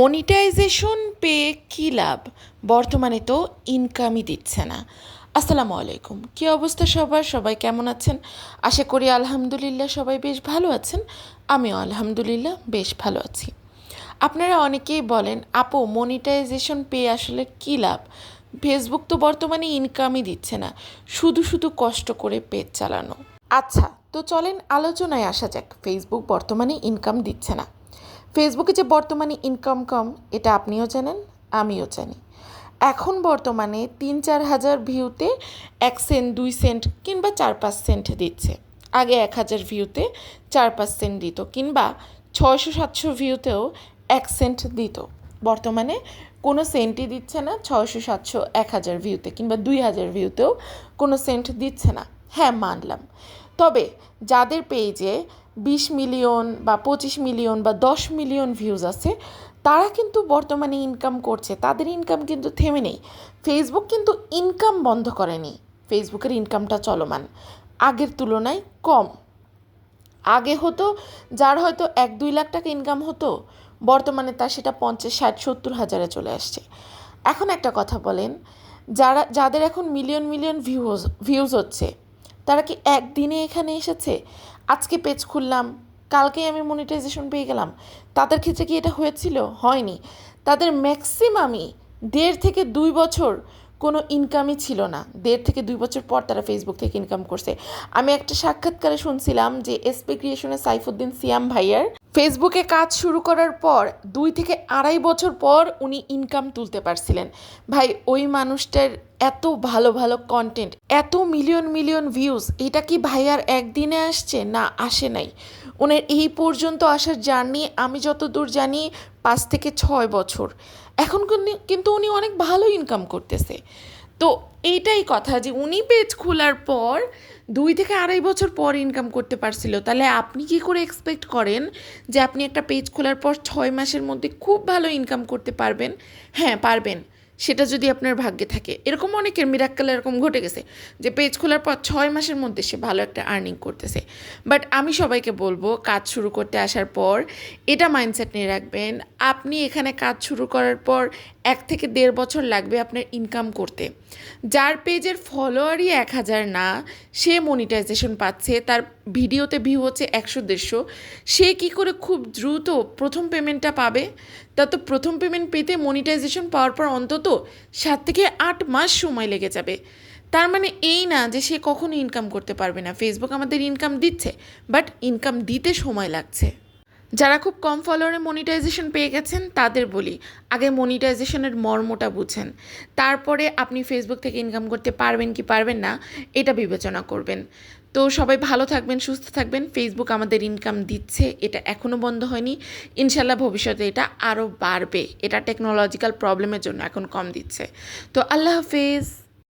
Monetization পেয়ে কী লাভ? বর্তমানে তো ইনকামই দিচ্ছে না। আসসালামু আলাইকুম। কী অবস্থা সবার? সবাই কেমন আছেন? আশা করি আলহামদুলিল্লাহ সবাই বেশ ভালো আছেন। আমিও আলহামদুলিল্লাহ বেশ ভালো আছি। আপনারা অনেকেই বলেন, আপু মনিটাইজেশন পেয়ে আসলে কী লাভ? ফেসবুক তো বর্তমানে ইনকামই দিচ্ছে না। শুধু শুধু কষ্ট করে পেজ চালানো। আচ্ছা তো চলেন আলোচনায় আসা যাক। ফেসবুক বর্তমানে ইনকাম দিচ্ছে না। ফেসবুকে যে বর্তমানে ইনকাম কম, এটা আপনিও জানেন, আমিও জানি। এখন বর্তমানে তিন চার হাজার ভিউতে এক সেন্ট দুই সেন্ট কিংবা চার পাঁচ সেন্ট দিচ্ছে। আগে এক হাজার ভিউতে চার পাঁচ সেন্ট দিত কিংবা ছয়শো, সাতশো ভিউতেও এক সেন্ট দিত। বর্তমানে কোনো সেন্টই দিচ্ছে না, ছয়শো, সাতশো, এক হাজার ভিউতে কিংবা দুই হাজার ভিউতেও কোনো সেন্ট দিচ্ছে না। হ্যাঁ মানলাম। তবে যাদের পেজে বিশ মিলিয়ন বা পঁচিশ মিলিয়ন বা দশ মিলিয়ন ভিউজ আছে, তারা কিন্তু বর্তমানে ইনকাম করছে। তাদের ইনকাম কিন্তু থেমে নেই। ফেসবুক কিন্তু ইনকাম বন্ধ করেনি। ফেসবুকের ইনকামটা চলমান। আগের তুলনায় কম। আগে হতো যার হয়তো এক দুই লাখ টাকা ইনকাম হতো, বর্তমানে তার সেটা পঞ্চাশ, ষাট, সত্তর হাজারে চলে আসছে। এখন একটা কথা বলেন, যারা, যাদের এখন মিলিয়ন মিলিয়ন ভিউজ ভিউজ হচ্ছে, তারা কি একদিনে এখানে এসেছে? আজকে পেজ খুললাম, কালকেই আমি মনিটাইজেশন পেয়ে গেলাম। তাদের ক্ষেত্রে কি এটা হয়েছিল? হয়নি। তাদের ম্যাক্সিমামই দেড় থেকে দুই বছর কোনো ইনকামই ছিল না। দেড় থেকে দুই বছর পর তারা ফেসবুক থেকে ইনকাম করছে। আমি একটা সাক্ষাৎকারে শুনছিলাম যে এসপি ক্রিয়েশনের সাইফুদ্দিন সিয়াম ভাইয়ার ফেসবুকে কাজ শুরু করার পর দুই থেকে আড়াই বছর পর উনি ইনকাম তুলতে পারছিলেন। ভাই, ওই মানুষটার এত ভালো ভালো কন্টেন্ট এত মিলিয়ন মিলিয়ন ভিউজ এটা কি ভাইয়ার একদিনে আসছে? না, আসে নাই। ওনার এই পর্যন্ত আসার জার্নি আমি যতদূর জানি পাঁচ থেকে ছয় বছর। এখন কিন্তু- উনি অনেক ভালো ইনকাম করতেছে। তো এইটাই কথা যে উনি পেজ খোলার পর দুই থেকে আড়াই বছর পর ইনকাম করতে পারছিল। তাহলে আপনি কি করে এক্সপেক্ট করেন যে আপনি একটা পেজ খোলার পর ছয় মাসের মধ্যে খুব ভালো ইনকাম করতে পারবেন? হ্যাঁ পারবেন। সেটা যদি আপনার ভাগ্যে থাকে। এরকম অনেকের মিরাক্কাল এরকম ঘটে গেছে যে পেজ খোলার পর ছয় মাসের মধ্যে সে ভালো একটা আর্নিং করতেছে। বাট আমি সবাইকে বলব, কাজ শুরু করতে আসার পর এটা মাইন্ডসেট নিয়ে রাখবেন। আপনি এখানে কাজ শুরু করার পর এক থেকে দেড় বছর লাগবে আপনার ইনকাম করতে। যার পেজের ফলোয়ারই এক হাজার না, সে মনিটাইজেশন পাচ্ছে, তার ভিডিওতে ভিউ হচ্ছে একশো দেড়শো, সে কি করে খুব দ্রুত প্রথম পেমেন্টটা পাবে? তা তো প্রথম পেমেন্ট পেতে মনিটাইজেশন পাওয়ার পর অন্তত সাত থেকে আট মাস সময় লেগে যাবে। তার মানে এই না যে সে কখনো ইনকাম করতে পারবে না। ফেসবুক আমাদের ইনকাম দিচ্ছে বাট ইনকাম দিতে সময় লাগছে। যারা খুব কম ফলোয়ারে মনিটাইজেশন পেয়ে গেছেন, তাদের বলি, আগে মনিটাইজেশনের মর্মটা বুঝেন। তারপরে আপনি ফেসবুক থেকে ইনকাম করতে পারবেন কি পারবেন না, এটা বিবেচনা করবেন। তো সবাই ভালো থাকবেন, সুস্থ থাকবেন। ফেসবুক আমাদের ইনকাম দিচ্ছে, এটা এখনও বন্ধ হয়নি। ইনশাল্লাহ ভবিষ্যতে এটা আরও বাড়বে। এটা টেকনোলজিক্যাল প্রবলেমের জন্য এখন কম দিচ্ছে। তো আল্লাহ হাফেজ।